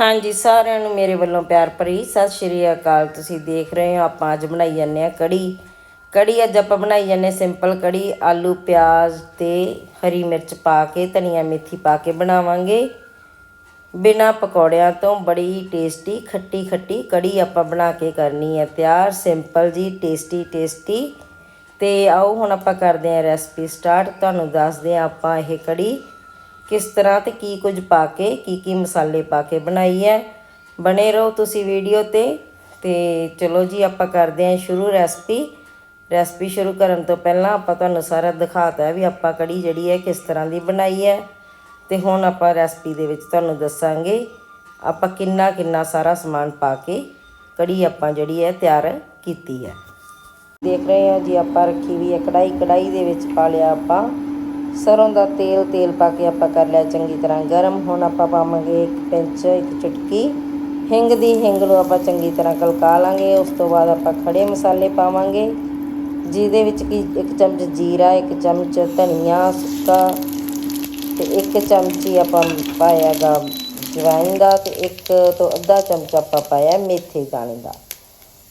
ਹਾਂਜੀ, ਸਾਰਿਆਂ ਨੂੰ ਮੇਰੇ ਵੱਲੋਂ ਪਿਆਰ ਭਰੀ ਸਤਿ ਸ਼੍ਰੀ ਅਕਾਲ। ਤੁਸੀਂ ਦੇਖ ਰਹੇ ਹੋ, ਆਪਾਂ ਅੱਜ ਬਣਾਈ ਜਾਂਦੇ ਆ ਕੜੀ। ਕੜੀ ਅੱਜ ਆਪਾਂ ਬਣਾਈ ਜਾਂਦੇ ਸਿੰਪਲ ਕੜੀ, ਆਲੂ, ਪਿਆਜ਼ ਤੇ ਹਰੀ ਮਿਰਚ ਪਾ ਕੇ, ਧਨੀਆ ਮੇਥੀ ਪਾ ਕੇ ਬਣਾਵਾਂਗੇ। ਬਿਨਾ ਪਕੌੜਿਆਂ ਤੋਂ ਬੜੀ ਟੇਸਟੀ, ਖੱਟੀ ਖੱਟੀ ਕੜੀ ਆਪਾਂ ਬਣਾ ਕੇ ਕਰਨੀ ਹੈ। ਤਿਆਰ, ਸਿੰਪਲ ਜੀ, ਟੇਸਟੀ ਟੇਸਟੀ। ਤੇ ਆਓ, ਹੁਣ ਆਪਾਂ ਕਰਦੇ ਹਾਂ ਰੈਸਪੀ ਸਟਾਰਟ। ਤੁਹਾਨੂੰ ਦੱਸਦੇ ਹਾਂ ਆਪਾਂ ਇਹ ਕੜੀ ਕਿਸ ਤਰ੍ਹਾਂ ਤੇ ਕੀ ਕੁਝ ਪਾ ਕੇ, ਕੀ ਕੀ ਮਸਾਲੇ ਪਾ ਕੇ ਬਣਾਈ ਹੈ। ਬਣੇ ਰਹੋ ਤੁਸੀਂ ਵੀਡੀਓ ਤੇ। ਤੇ ਚਲੋ ਜੀ, ਆਪਾਂ ਕਰਦੇ ਹਾਂ ਸ਼ੁਰੂ ਰੈਸਪੀ। ਰੈਸਪੀ ਸ਼ੁਰੂ ਕਰਨ ਤੋਂ ਪਹਿਲਾਂ ਆਪਾਂ ਤੁਹਾਨੂੰ ਸਾਰਾ ਦਿਖਾਤਾ ਵੀ ਆਪਾਂ ਕੜੀ ਜਿਹੜੀ ਹੈ ਕਿਸ ਤਰ੍ਹਾਂ ਦੀ ਬਣਾਈ ਹੈ। ਤੇ ਹੁਣ ਆਪਾਂ ਰੈਸਪੀ ਦੇ ਵਿੱਚ ਤੁਹਾਨੂੰ ਦੱਸਾਂਗੇ ਆਪਾਂ ਕਿੰਨਾ ਕਿੰਨਾ ਸਾਰਾ ਸਮਾਨ ਪਾ ਕੇ ਕੜੀ ਆਪਾਂ ਜਿਹੜੀ ਹੈ ਤਿਆਰ ਕੀਤੀ ਹੈ। ਦੇਖ ਰਹੇ ਹੋ ਜੀ, ਆਪਾਂ ਰੱਖੀ ਵੀ ਹੈ ਕੜਾਈ ਕੜਾਈ ਦੇ ਵਿੱਚ ਪਾ ਲਿਆ ਆਪਾਂ ਸਰੋਂ ਦਾ ਤੇਲ ਤੇਲ ਪਾ ਕੇ ਆਪਾਂ ਕਰ ਲਿਆ ਚੰਗੀ ਤਰ੍ਹਾਂ ਗਰਮ। ਹੁਣ ਆਪਾਂ ਪਾਵਾਂਗੇ ਇੱਕ ਪਿੰਚ, ਇੱਕ ਚੁਟਕੀ। ਹਿੰਗ ਦੀ ਹਿੰਗ ਨੂੰ ਆਪਾਂ ਚੰਗੀ ਤਰ੍ਹਾਂ ਕਲਕਾ ਲਾਂਗੇ। ਉਸ ਤੋਂ ਬਾਅਦ ਆਪਾਂ ਖੜੇ ਮਸਾਲੇ ਪਾਵਾਂਗੇ, ਜਿਹਦੇ ਵਿੱਚ ਕੀ ਇੱਕ ਚਮਚ ਜੀਰਾ, ਇੱਕ ਚਮਚ ਧਨੀਆ ਸੁੱਕਾ ਤੇ ਇੱਕ ਚਮਚੀ ਆਪਾਂ ਪਾਇਆਗਾ ਜਵੈਨ ਦਾ ਤੇ ਇੱਕ ਤੋਂ ਅੱਧਾ ਚਮਚ ਆਪਾਂ ਪਾਇਆ ਮੇਥੇ ਦਾਣੇ ਦਾ।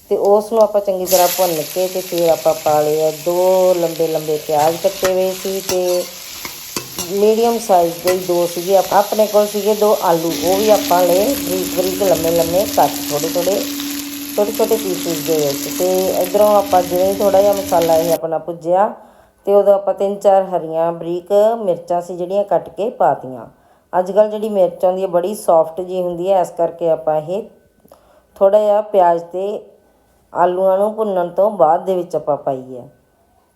ਤੇ ਉਸ ਨੂੰ ਆਪਾਂ ਚੰਗੀ ਤਰ੍ਹਾਂ ਭੁੰਨ ਕੇ ਤੇ ਫਿਰ ਆਪਾਂ ਪਾ ਲਿਆ ਦੋ ਲੰਬੇ ਲੰਬੇ ਪਿਆਜ਼ ਕੱਟੇ ਹੋਏ ਸੀ ਤੇ ਮੀਡੀਅਮ ਸਾਈਜ਼ ਦੇ ਦੋ ਸੀਗੇ ਆਪ- ਆਪਣੇ ਕੋਲ ਸੀਗੇ ਦੋ ਆਲੂ, ਉਹ ਵੀ ਆਪਾਂ ਲਏ ਬਰੀਕ ਬਰੀਕ ਲੰਮੇ ਲੰਮੇ ਕੱਟ ਥੋੜੇ ਥੋੜੇ ਛੋਟੇ ਛੋਟੇ ਪੀਸਿਸ ਦੇ ਵਿੱਚ ਤੇ ਇਧਰੋਂ ਆਪਾਂ ਜਿਵੇਂ ਥੋੜਾ ਜਿਹਾ ਮਸਾਲਾ ਇਹ ਆਪਣਾ ਭੁੱਜਿਆ ਤੇ ਉਦੋਂ ਆਪਾਂ ਤਿੰਨ ਚਾਰ ਹਰੀਆਂ ਬਰੀਕ ਮਿਰਚਾਂ ਸੀ ਜਿਹੜੀਆਂ ਕੱਟ ਕੇ ਪਾਤੀਆਂ ਅੱਜ ਕੱਲ ਜਿਹੜੀ ਮਿਰਚ ਆਉਂਦੀ ਹੈ ਬੜੀ ਸੌਫਟ ਜੀ ਹੁੰਦੀ ਹੈ, ਇਸ ਕਰਕੇ ਆਪਾਂ ਇਹ ਥੋੜਾ ਜਿਹਾ ਪਿਆਜ਼ ਤੇ ਆਲੂਆਂ ਨੂੰ ਭੁੰਨਣ ਤੋਂ ਬਾਅਦ ਦੇ ਵਿੱਚ ਆਪਾਂ ਪਾਈ ਹੈ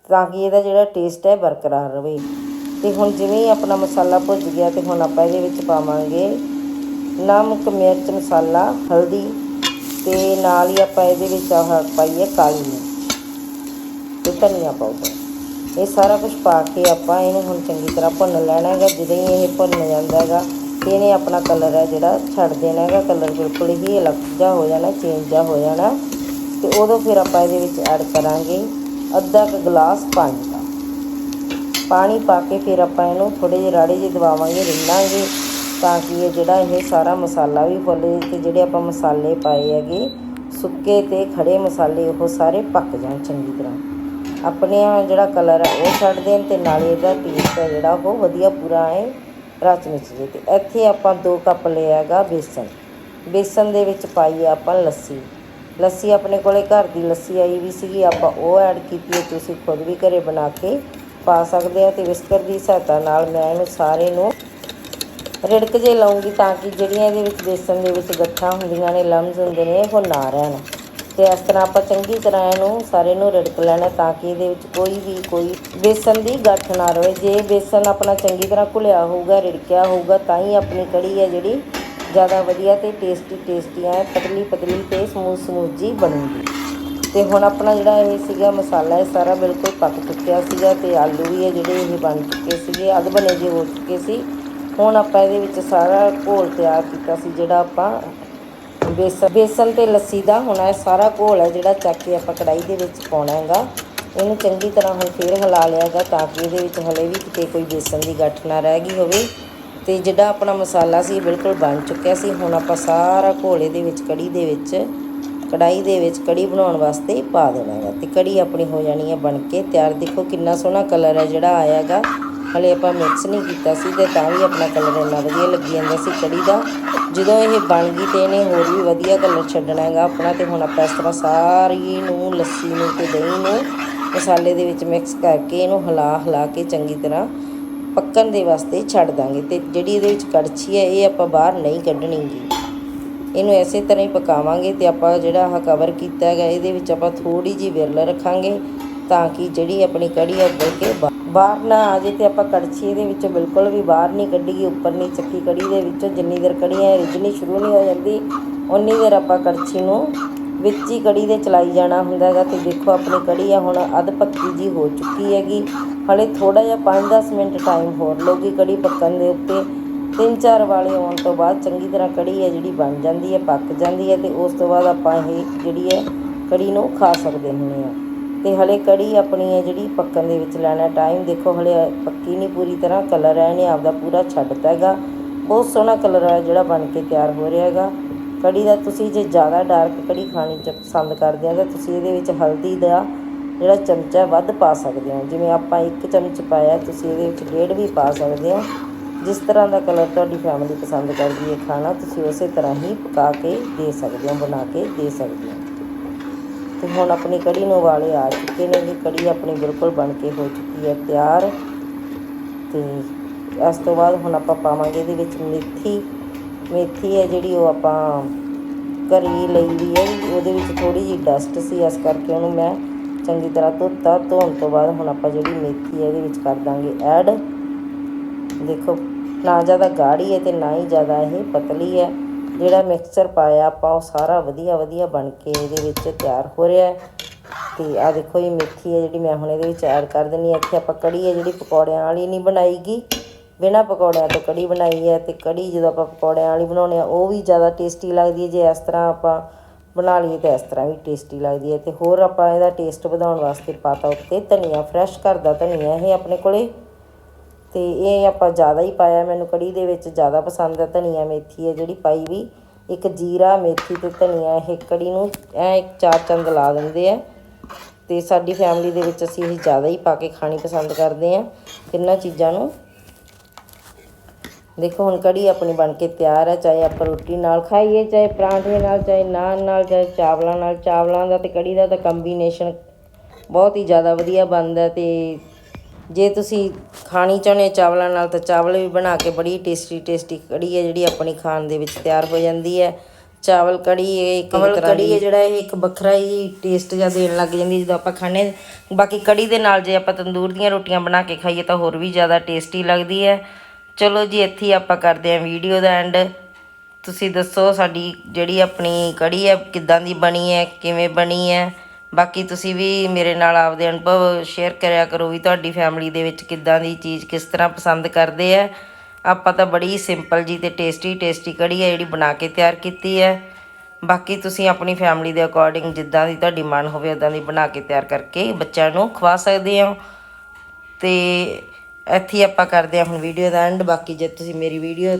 ਤਾਂ ਕਿ ਇਹਦਾ ਜਿਹੜਾ ਟੇਸਟ ਹੈ ਬਰਕਰਾਰ ਰਵੇ ਤੇ ਹੁਣ ਜਿਵੇਂ ਹੀ ਆਪਣਾ ਮਸਾਲਾ ਭੁੱਜ ਗਿਆ ਤੇ ਹੁਣ ਆਪਾਂ ਇਹਦੇ ਵਿੱਚ ਪਾਵਾਂਗੇ ਨਮਕ, ਮਿਰਚ, ਮਸਾਲਾ, ਹਲਦੀ ਤੇ ਨਾਲ ਹੀ ਆਪਾਂ ਇਹਦੇ ਵਿੱਚ ਆਹ ਪਾਈਏ ਕਾਲੀ ਮਿਰਚ ਤੇ ਧਨੀਆ ਪਾਊਡਰ। ਇਹ ਸਾਰਾ ਕੁਝ ਪਾ ਕੇ ਆਪਾਂ ਇਹਨੂੰ ਹੁਣ ਚੰਗੀ ਤਰ੍ਹਾਂ ਭੁੰਨ ਲੈਣਾ ਹੈਗਾ। ਜਦੋਂ ਹੀ ਇਹ ਭੁੰਨ ਜਾਂਦਾ ਹੈਗਾ, ਤੇ ਇਹਨੇ ਆਪਣਾ ਕਲਰ ਹੈ ਜਿਹੜਾ ਛੱਡ ਦੇਣਾ ਹੈਗਾ। ਕਲਰ ਬਿਲਕੁਲ ਹੀ ਅਲੱਗ ਜਿਹਾ ਹੋ ਜਾਣਾ ਚੇਂਜ ਜਿਹਾ ਹੋ ਜਾਣਾ। ਤੇ ਉਦੋਂ ਫਿਰ ਆਪਾਂ ਇਹਦੇ ਵਿੱਚ ਐਡ ਕਰਾਂਗੇ ਅੱਧਾ ਕੁ ਗਲਾਸ ਪਾਣੀ ਦਾ। ਪਾਣੀ ਪਾ ਕੇ ਫਿਰ ਆਪਾਂ ਇਹਨੂੰ ਥੋੜੇ ਜਿਹੇ ਰਾੜੇ ਜਿਹੇ ਦਵਾਵਾਂਗੇ, ਰਿੰਨਾਂਗੇ ਤਾਂ ਕਿ ਇਹ ਜਿਹੜਾ ਇਹ ਸਾਰਾ ਮਸਾਲਾ ਵੀ ਫੁੱਲੇ ਤੇ ਜਿਹੜੇ ਆਪਾਂ ਮਸਾਲੇ ਪਾਏ ਹੈਗੇ, ਸੁੱਕੇ ਤੇ ਖੜੇ ਮਸਾਲੇ, ਉਹ ਸਾਰੇ ਪੱਕ ਜਾਣ ਚੰਗੀ ਤਰ੍ਹਾਂ। ਆਪਣੇ ਜਿਹੜਾ ਕਲਰ ਹੈ ਉਹ ਛੱਡ ਦੇਣ ਤੇ ਨਾਲੇ ਇਹਦਾ ਟੇਸਟ ਹੈ ਜਿਹੜਾ, ਉਹ ਵਧੀਆ ਪੂਰਾ ਹੈ ਰਚ ਮਿਚ ਜੇ ਤੇ ਇੱਥੇ ਆਪਾਂ 2 ਕੱਪ ਲਿਆ ਹੈਗਾ ਬੇਸਨ। ਬੇਸਨ ਦੇ ਵਿੱਚ ਪਾਈ ਆਪਾਂ ਲੱਸੀ। ਲੱਸੀ ਆਪਣੇ ਕੋਲੇ, ਘਰ ਦੀ ਲੱਸੀ ਆਈ ਵੀ ਸੀਗੀ, ਆਪਾਂ ਉਹ ਐਡ ਕੀਤੀ ਹੈ, ਤੁਸੀਂ ਖੁਦ ਵੀ ਘਰੇ ਬਣਾ ਕੇ ਪਾ ਸਕਦੇ ਆ ਤੇ ਵਿਸਕਰ ਦੀ ਸਹਾਇਤਾ ਨਾਲ ਮੈਂ ਇਹਨੂੰ ਸਾਰੇ ਨੂੰ ਰਿੜਕ ਜੇ ਲਾਉਂਗੀ ਤਾਂ ਕਿ ਜਿਹੜੀਆਂ ਇਹਦੇ ਵਿੱਚ ਬੇਸਨ ਦੇ ਵਿੱਚ ਗੱਠਾਂ ਹੁੰਦੀਆਂ ਨੇ ਲੰਮਸ ਹੁੰਦੇ ਨੇ ਉਹ ਨਾ ਰਹਿਣ। ਤੇ ਇਸ ਤਰ੍ਹਾਂ ਆਪਾਂ ਚੰਗੀ ਤਰ੍ਹਾਂ ਇਹਨੂੰ ਸਾਰੇ ਨੂੰ ਰਿੜਕ ਲੈਣਾ ਤਾਂ ਕਿ ਇਹਦੇ ਵਿੱਚ ਕੋਈ ਵੀ, ਕੋਈ ਬੇਸਨ ਦੀ ਗੱਠ ਨਾ ਰਹੇ ਜੇ ਬੇਸਨ ਆਪਣਾ ਚੰਗੀ ਤਰ੍ਹਾਂ ਘੁਲਿਆ ਹੋਊਗਾ, ਰਿੜਕਿਆ ਹੋਊਗਾ, ਤਾਂ ਹੀ ਆਪਣੀ ਕੜੀ ਹੈ ਜਿਹੜੀ ਜ਼ਿਆਦਾ ਵਧੀਆ ਤੇ ਟੇਸਟੀ ਟੇਸਟੀ ਹੈ ਪਤਲੀ ਪਤਲੀ ਤੇ ਸਮੂਥ ਸਮੂਥ ਜੀ ਬਣੂਗੀ। ਤੇ ਹੁਣ ਆਪਣਾ ਜਿਹੜਾ ਇਹ ਸੀਗਾ ਮਸਾਲਾ, ਇਹ ਸਾਰਾ ਬਿਲਕੁਲ ਪੱਕ ਚੁੱਕਿਆ ਸੀਗਾ ਤੇ ਆਲੂ ਵੀ ਇਹ ਜਿਹੜੇ ਇਹ ਬਣ ਚੁੱਕੇ ਸੀਗੇ ਅੱਧ ਬਣੇ ਜਿਹੇ ਹੋ ਚੁੱਕੇ ਸੀ। ਹੁਣ ਆਪਾਂ ਇਹਦੇ ਵਿੱਚ ਸਾਰਾ ਘੋਲ ਤਿਆਰ ਕੀਤਾ ਸੀ, ਜਿਹੜਾ ਆਪਾਂ ਬੇਸਨ ਬੇਸਨ ਤੇ ਲੱਸੀ ਦਾ। ਹੁਣ ਇਹ ਸਾਰਾ ਘੋਲ ਹੈ ਜਿਹੜਾ ਚੱਕ ਕੇ ਆਪਾਂ ਕੜਾਈ ਦੇ ਵਿੱਚ ਪਾਉਣਾ ਹੈਗਾ। ਇਹਨੂੰ ਚੰਗੀ ਤਰ੍ਹਾਂ ਹੁਣ ਫੇਰ ਹਿਲਾ ਲਿਆ ਹੈਗਾ ਤਾਂ ਕਿ ਇਹਦੇ ਵਿੱਚ ਹਲੇ ਵੀ ਕਿਤੇ ਕੋਈ ਬੇਸਨ ਦੀ ਗੱਠ ਨਾ ਰਹਿ ਗਈ ਹੋਵੇ। ਤੇ ਜਿਹੜਾ ਆਪਣਾ ਮਸਾਲਾ ਸੀ ਬਿਲਕੁਲ ਬਣ ਚੁੱਕਿਆ ਸੀ। ਹੁਣ ਆਪਾਂ ਸਾਰਾ ਘੋਲ ਦੇ ਵਿੱਚ, ਕੜੀ ਦੇ ਵਿੱਚ ਕੜਾਈ ਦੇ ਵਿੱਚ ਕੜੀ ਬਣਾਉਣ ਵਾਸਤੇ ਪਾ ਦੇਣਾ ਹੈਗਾ ਤੇ ਕੜੀ ਆਪਣੀ ਹੋ ਜਾਣੀ ਹੈ ਬਣ ਕੇ ਤਿਆਰ। ਦੇਖੋ ਕਿੰਨਾ ਸੋਹਣਾ ਕਲਰ ਹੈ ਜਿਹੜਾ ਆਇਆਗਾ ਹਲੇ ਆਪਾਂ ਮਿਕਸ ਨਹੀਂ ਕੀਤਾ ਸੀ ਤੇ ਤਾਂ ਵੀ ਆਪਣਾ ਕਲਰ ਇੰਨਾ ਵਧੀਆ ਲੱਗੀ ਜਾਂਦਾ ਸੀ ਕੜੀ ਦਾ। ਜਦੋਂ ਇਹ ਬਣ ਗਈ ਤੇ ਇਹਨੇ ਹੋਰ ਵੀ ਵਧੀਆ ਕਲਰ ਛੱਡਣਾ ਹੈਗਾ ਆਪਣਾ ਤੇ ਹੁਣ ਆਪਾਂ ਇਸ ਤਰ੍ਹਾਂ ਸਾਰੀ ਨੂੰ, ਲੱਸੀ ਨੂੰ ਤੇ ਦਹੀਂ ਨੂੰ ਮਸਾਲੇ ਦੇ ਵਿੱਚ ਮਿਕਸ ਕਰਕੇ ਇਹਨੂੰ ਹਿਲਾ ਹਿਲਾ ਕੇ ਚੰਗੀ ਤਰ੍ਹਾਂ ਪੱਕਣ ਦੇ ਵਾਸਤੇ ਛੱਡ ਦਾਂਗੇ ਤੇ ਜਿਹੜੀ ਇਹਦੇ ਵਿੱਚ ਕੜਛੀ ਹੈ, ਇਹ ਆਪਾਂ ਬਾਹਰ ਨਹੀਂ ਕੱਢਣੀਗੀ। ਇਹਨੂੰ ਐਸੇ ਤਰ੍ਹਾਂ ਹੀ ਪਕਾਵਾਂਗੇ ਤੇ ਆਪਾਂ ਜਿਹੜਾ ਆਹ ਕਵਰ ਕੀਤਾ ਹੈਗਾ, ਇਹਦੇ ਵਿੱਚ ਆਪਾਂ ਥੋੜੀ ਜਿਹੀ ਵਿਰਲ ਰੱਖਾਂਗੇ ਤਾਂ ਕਿ ਜਿਹੜੀ ਆਪਣੀ ਕੜੀ ਹੈ ਉੱਬਲ ਕੇ ਬਾਹਰ ਨਾ ਆ ਜੇ ਤੇ ਆਪਾਂ ਕੜਛੀ ਇਹਦੇ ਵਿੱਚੋਂ ਬਿਲਕੁਲ ਵੀ ਬਾਹਰ ਨਹੀਂ ਕੱਢੀਗੀ ਉੱਪਰ ਨਹੀਂ ਚੱਕੀ ਕੜੀ ਦੇ ਵਿੱਚੋਂ, ਜਿੰਨੀ ਦੇਰ ਕੜੀ ਹੈ ਰਿੱਝਣੀ ਸ਼ੁਰੂ ਨਹੀਂ ਹੋ ਜਾਂਦੀ ਉਨੀ ਦੇਰ ਆਪਾਂ ਕੜਛੀ ਨੂੰ ਵਿੱਚ ਹੀ ਕੜੀ ਦੇ ਚਲਾਈ ਜਾਣਾ ਹੁੰਦਾ ਹੈਗਾ ਤੇ ਦੇਖੋ ਆਪਣੀ ਕੜੀ ਆ ਹੁਣ ਅੱਧ ਪੱਕੀ ਜੀ ਹੋ ਚੁੱਕੀ ਹੈਗੀ। ਹਲੇ ਥੋੜਾ ਜਿਹਾ 5-10 ਮਿੰਟ ਟਾਈਮ ਹੋਰ ਲੋਗੀ ਕੜੀ ਪੱਕਣ ਦੇ ਉੱਤੇ ਤਿੰਨ ਚਾਰ ਵਾਲੇ ਆਉਣ ਤੋਂ ਬਾਅਦ ਚੰਗੀ ਤਰ੍ਹਾਂ ਕੜੀ ਹੈ ਜਿਹੜੀ ਬਣ ਜਾਂਦੀ ਹੈ, ਪੱਕ ਜਾਂਦੀ ਹੈ ਤੇ ਉਸ ਤੋਂ ਬਾਅਦ ਆਪਾਂ ਇਹ ਜਿਹੜੀ ਹੈ ਕੜੀ ਨੂੰ ਖਾ ਸਕਦੇ ਹੁੰਦੇ ਆ ਤੇ ਹਲੇ ਕੜੀ ਆਪਣੀ ਹੈ ਜਿਹੜੀ ਪੱਕਣ ਦੇ ਵਿੱਚ ਲੈਣਾ ਟਾਈਮ ਦੇਖੋ ਹਲੇ ਪੱਕੀ ਨਹੀਂ ਪੂਰੀ ਤਰ੍ਹਾਂ ਕਲਰ ਹੈ ਇਹਨੇ ਆਪਦਾ ਪੂਰਾ ਛੱਡਤਾ ਹੈਗਾ। ਬਹੁਤ ਸੋਹਣਾ ਕਲਰ ਹੈ ਜਿਹੜਾ ਬਣ ਕੇ ਤਿਆਰ ਹੋ ਰਿਹਾ ਹੈਗਾ। ਕੜੀ ਦਾ ਤੁਸੀਂ ਜੇ ਜ਼ਿਆਦਾ ਡਾਰਕ ਕੜੀ ਖਾਣੀ ਚ ਪਸੰਦ ਕਰਦੇ ਆ ਤਾਂ ਤੁਸੀਂ ਇਹਦੇ ਵਿੱਚ ਹਲਦੀ ਦਾ ਜਿਹੜਾ ਚਮਚਾ ਵੱਧ ਪਾ ਸਕਦੇ ਹੋ। ਜਿਵੇਂ ਆਪਾਂ ਇੱਕ ਚਮਚ ਪਾਇਆ, ਤੁਸੀਂ ਇਹਦੇ ਵਿੱਚ ਡੇਢ ਵੀ ਪਾ ਸਕਦੇ ਹੋ। ਜਿਸ ਤਰ੍ਹਾਂ ਦਾ ਕਲਰ ਤੁਹਾਡੀ ਫੈਮਿਲੀ ਪਸੰਦ ਕਰਦੀ ਹੈ ਖਾਣਾ, ਤੁਸੀਂ ਉਸੇ ਤਰ੍ਹਾਂ ਹੀ ਪਕਾ ਕੇ ਦੇ ਸਕਦੇ ਹੋ, ਬਣਾ ਕੇ ਦੇ ਸਕਦੇ ਹੋ। ਤੇ ਹੁਣ ਆਪਣੀ ਕੜੀ ਨੂੰ ਵਾਲੇ ਆ ਚੁੱਕੇ ਨੇ ਵੀ ਕੜੀ ਆਪਣੀ ਬਿਲਕੁਲ ਬਣ ਕੇ ਹੋ ਚੁੱਕੀ ਹੈ ਤਿਆਰ। ਤੇ ਇਸ ਤੋਂ ਬਾਅਦ ਹੁਣ ਆਪਾਂ ਪਾਵਾਂਗੇ ਇਹਦੇ ਵਿੱਚ ਮੇਥੀ। ਮੇਥੀ ਹੈ ਜਿਹੜੀ ਉਹ ਆਪਾਂ ਘਰੀ ਲਈ ਦੀ ਹੈ। ਉਹਦੇ ਵਿੱਚ ਥੋੜੀ ਜਿਹੀ ਡਸਟ ਸੀ, ਇਸ ਕਰਕੇ ਉਹਨੂੰ ਮੈਂ ਚੰਗੀ ਤਰ੍ਹਾਂ ਧੋਤਾ ਧੋਣ ਤੋਂ ਬਾਅਦ ਹੁਣ ਆਪਾਂ ਜਿਹੜੀ ਮੇਥੀ ਹੈ ਇਹਦੇ ਵਿੱਚ ਕਰ ਦਾਂਗੇ ਐਡ। ਦੇਖੋ, ਨਾ ਜ਼ਿਆਦਾ ਗਾੜੀ ਹੈ ਤੇ ਨਾ ਹੀ ਜ਼ਿਆਦਾ ਇਹ ਪਤਲੀ ਹੈ। ਜਿਹੜਾ ਮਿਕਸਚਰ ਪਾਇਆ ਆਪਾਂ ਉਹ ਸਾਰਾ ਵਧੀਆ ਵਧੀਆ ਬਣ ਕੇ ਇਹਦੇ ਵਿੱਚ ਤਿਆਰ ਹੋ ਰਿਹਾ ਹੈ। ਤੇ ਆ ਦੇਖੋ, ਇਹ ਮੇਥੀ ਹੈ ਜਿਹੜੀ ਮੈਂ ਹੁਣ ਇਹਦੇ ਵਿੱਚ ਐਡ ਕਰ ਦਿੰਨੀ ਹੈ। ਇੱਥੇ ਆਪਾਂ ਕੜੀ ਹੈ ਜਿਹੜੀ ਪਕੌੜਿਆਂ ਵਾਲੀ ਨਹੀਂ ਬਣਾਈਗੀ। ਬਿਨਾਂ ਪਕੌੜਿਆਂ ਤੋਂ ਕੜੀ ਬਣਾਈ ਹੈ ਤੇ ਕੜੀ ਜਦੋਂ ਆਪਾਂ ਪਕੌੜਿਆਂ ਵਾਲੀ ਬਣਾਉਂਦੇ ਆ ਉਹ ਵੀ ਜ਼ਿਆਦਾ ਟੇਸਟੀ ਲੱਗਦੀ ਹੈ। ਜੇ ਇਸ ਤਰ੍ਹਾਂ ਆਪਾਂ ਬਣਾ ਲਈਏ ਤਾਂ ਇਸ ਤਰ੍ਹਾਂ ਵੀ ਟੇਸਟੀ ਲੱਗਦੀ ਹੈ ਤੇ ਹੋਰ ਆਪਾਂ ਇਹਦਾ ਟੇਸਟ ਵਧਾਉਣ ਵਾਸਤੇ ਪਾਤਾ ਉੱਤੇ ਧਨੀਆ ਫਰੈਸ਼ ਘਰ ਦਾ ਧਨੀਆ ਇਹ ਆਪਣੇ ਕੋਲੇ। ਤੇ ਇਹ ਆਪਾਂ ਜ਼ਿਆਦਾ ਹੀ ਪਾਇਆ, ਮੈਨੂੰ ਕੜੀ ਦੇ ਵਿੱਚ ਜ਼ਿਆਦਾ ਪਸੰਦ ਹੈ ਧਨੀਆ ਮੇਥੀ ਹੈ ਜਿਹੜੀ ਪਾਈ ਵੀ। ਇੱਕ ਜੀਰਾ, ਮੇਥੀ ਤੇ ਧਨੀਆ ਇਹ ਕੜੀ ਨੂੰ ਐ ਇੱਕ ਚਾਰ ਚੰਦ ਲਾ ਦਿੰਦੇ ਆ। ਤੇ ਸਾਡੀ ਫੈਮਿਲੀ ਦੇ ਵਿੱਚ ਅਸੀਂ ਇਹ ਜ਼ਿਆਦਾ ਹੀ ਪਾ ਕੇ ਖਾਣੀ ਪਸੰਦ ਕਰਦੇ ਆ। ਤਿੰਨਾਂ ਚੀਜ਼ਾਂ ਨੂੰ ਦੇਖੋ ਹੁਣ ਕੜੀ ਆਪਣੀ ਬਣ ਕੇ ਤਿਆਰ ਹੈ ਚਾਹੇ ਆਪਾਂ ਰੋਟੀ ਨਾਲ ਖਾਈਏ ਚਾਹੇ ਪਰਾਂਠੇ ਨਾਲ ਚਾਹੇ ਨਾਨ ਨਾਲ ਚਾਹੇ ਚਾਵਲਾਂ ਨਾਲ। ਚਾਵਲਾਂ ਦਾ ਤੇ ਕੜੀ ਦਾ ਤਾਂ ਕੰਬੀਨੇਸ਼ਨ ਬਹੁਤ ਹੀ ਜ਼ਿਆਦਾ ਵਧੀਆ ਬਣਦਾ ਤੇ ਜੇ ਤੁਸੀਂ ਖਾਣੀ ਚਾਹੁੰਦੇ ਚਾਵਲਾਂ ਨਾਲ ਤਾਂ ਚਾਵਲ ਵੀ ਬਣਾ ਕੇ ਬੜੀ ਟੇਸਟੀ ਟੇਸਟੀ ਕੜੀ ਹੈ ਜਿਹੜੀ ਆਪਣੀ ਖਾਣ ਦੇ ਵਿੱਚ ਤਿਆਰ ਹੋ ਜਾਂਦੀ ਹੈ। ਚਾਵਲ ਕੜੀ ਇਹ ਇੱਕ ਤਰ੍ਹਾਂ ਕੜੀ ਹੈ ਜਿਹੜਾ ਇਹ ਇੱਕ ਵੱਖਰਾ ਹੀ ਟੇਸਟ ਜਿਹਾ ਦੇਣ ਲੱਗ ਜਾਂਦੀ ਜਦੋਂ ਆਪਾਂ ਖਾਣੇ ਬਾਕੀ ਕੜੀ ਦੇ ਨਾਲ ਜੇ ਆਪਾਂ ਤੰਦੂਰ ਦੀਆਂ ਰੋਟੀਆਂ ਬਣਾ ਕੇ ਖਾਈਏ ਤਾਂ ਹੋਰ ਵੀ ਜ਼ਿਆਦਾ ਟੇਸਟੀ ਲੱਗਦੀ ਹੈ। ਚਲੋ ਜੀ, ਇੱਥੇ ਆਪਾਂ ਕਰਦੇ ਹਾਂ ਵੀਡੀਓ ਦਾ ਐਂਡ ਤੁਸੀਂ ਦੱਸੋ ਸਾਡੀ ਜਿਹੜੀ ਆਪਣੀ ਕੜੀ ਹੈ, ਕਿੱਦਾਂ ਦੀ ਬਣੀ ਹੈ, ਕਿਵੇਂ ਬਣੀ ਹੈ। ਬਾਕੀ ਤੁਸੀਂ ਵੀ ਮੇਰੇ ਨਾਲ ਆਪਦੇ ਅਨੁਭਵ ਸ਼ੇਅਰ ਕਰਿਆ ਕਰੋ ਵੀ ਤੁਹਾਡੀ ਫੈਮਿਲੀ ਦੇ ਵਿੱਚ ਕਿੱਦਾਂ ਦੀ ਚੀਜ਼ ਕਿਸ ਤਰ੍ਹਾਂ ਪਸੰਦ ਕਰਦੇ ਆ ਆਪਾਂ ਤਾਂ ਬੜੀ ਸਿੰਪਲ ਜੀ ਤੇ ਟੇਸਟੀ ਟੇਸਟੀ ਕੜੀ ਹੈ ਜਿਹੜੀ ਬਣਾ ਕੇ ਤਿਆਰ ਕੀਤੀ ਹੈ। ਬਾਕੀ ਤੁਸੀਂ ਆਪਣੀ ਫੈਮਿਲੀ ਦੇ ਅਕੋਰਡਿੰਗ ਜਿੱਦਾਂ ਦੀ ਤੁਹਾਡੀ ਮਨ ਹੋਵੇ ਉਦਾਂ ਦੀ ਬਣਾ ਕੇ ਤਿਆਰ ਕਰਕੇ ਬੱਚਿਆਂ ਨੂੰ ਖਵਾ ਸਕਦੇ ਹੋ। ਤੇ ਇੱਥੇ ਹੀ ਆਪਾਂ ਕਰਦੇ ਹਾਂ ਹੁਣ ਵੀਡੀਓ ਦਾ ਐਂਡ ਬਾਕੀ ਜੇ ਤੁਸੀਂ ਮੇਰੀ ਵੀਡੀਓ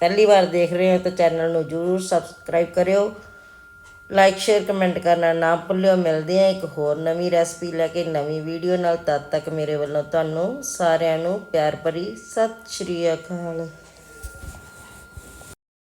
ਪਹਿਲੀ ਵਾਰ ਦੇਖ ਰਹੇ ਹੋ ਤਾਂ ਚੈਨਲ ਨੂੰ ਜਰੂਰ ਸਬਸਕ੍ਰਾਈਬ ਕਰਿਓ। ਲਾਈਕ ਸ਼ੇਅਰ ਕਮੈਂਟ ਕਰਨਾ ਨਾ ਭੁੱਲਿਓ। ਮਿਲਦੇ ਹਾਂ ਇੱਕ ਹੋਰ ਨਵੀਂ ਰੈਸਪੀ ਲੈ ਕੇ ਨਵੀਂ ਵੀਡੀਓ ਨਾਲ। ਤਦ ਤੱਕ ਮੇਰੇ ਵੱਲੋਂ ਤੁਹਾਨੂੰ ਸਾਰਿਆਂ ਨੂੰ ਪਿਆਰ ਭਰੀ ਸਤਿ ਸ਼੍ਰੀ ਅਕਾਲ।